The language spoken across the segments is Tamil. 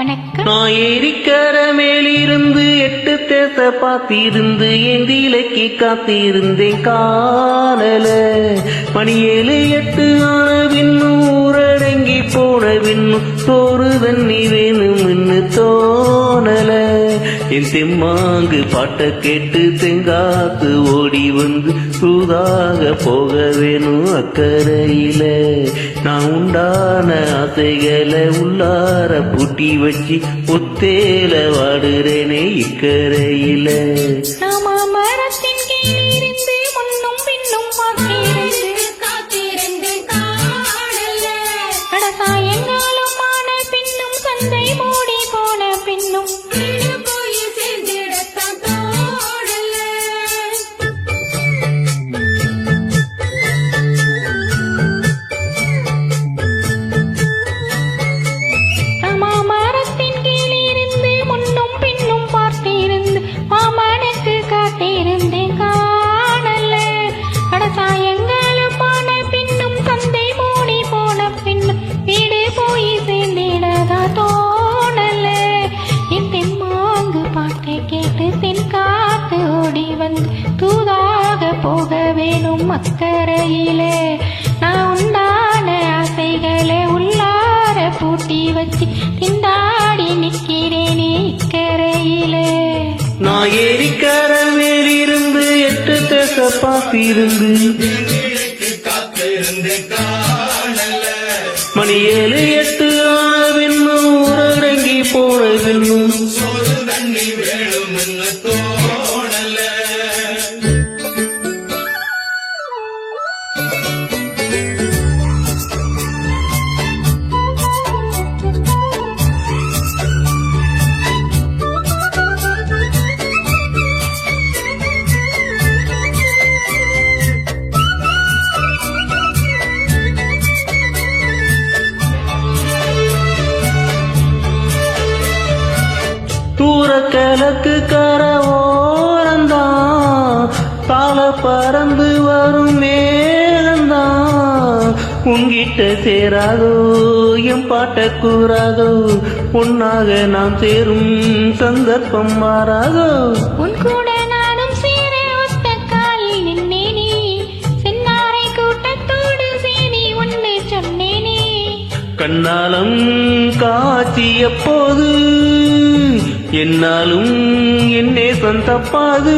வணக்கம். நான் ஏரிக்கர மேலிருந்து எட்டு தேச பார்த்திருந்து ஏந்தி இலக்கி காத்திருந்தேன் காணல. மணி ஏழு எட்டு ஆன பின்னும் ஊரடங்கி போன பின்னும் சோறு தண்ணி வேணும் தோ என் செம்மாங்கு பாட்டை கேட்டு தெங்காத்து ஓடி வந்து சூதாக போக வேணும் அக்கறையில. நான் உண்டான ஆசைகளை உள்ளார பூட்டி வச்சு ஒத்தேல வாடுறேனே இக்கரையில. அக்கறையிலே நான் உண்டான ஆசைகளை உள்ளார பூட்டி வச்சு திண்டாடி நிற்கிறேனே இக்கரையிலே. நான் ஏரிக்கர மேலிருந்து எட்டு தச பார்த்திருந்து மணி ஏழு எட்டு தூர கிழக்கு கர ஓரந்தான் தாள பறந்து வரும் மேலந்தான் உங்கிட்ட சேராதோ என் பாட்ட கூறாதோ பொன்னாக நாம் சேரும் சந்தர்ப்பம் மாறாதோ. உன் கூட கண்ணாலம் காட்சிய போது என்னாலும் என்னே சந்தப்பாது.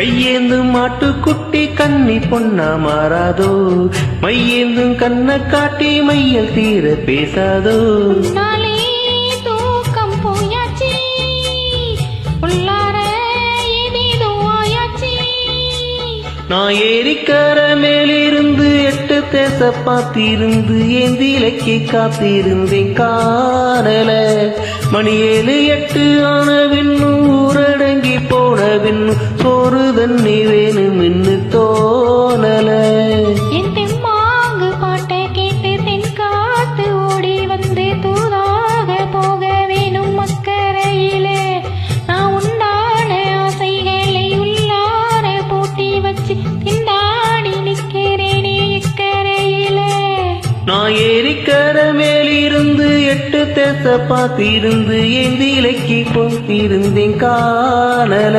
கையேந்தும் மாட்டுக்குட்டி கன்னி பொன்னா மாறாதோ? மையேந்தும் கண்ணை காட்டி மையல் தீர பேசாதோ? நான் மேலிருந்து எட்டு தேச பார்த்திருந்து ஏந்திலைக்கு காத்திருந்தேன் காணல. மணி ஏழு எட்டு ஆன பின்னும் ஊரடங்கி போன பின்னும் சோறு தண்ணி வேணும் என்று தோ ஏறி கரமேலிருந்து எட்டு தேச பார்த்திருந்து ஏந்திலைக்கு போத்திருந்தேன் காணல.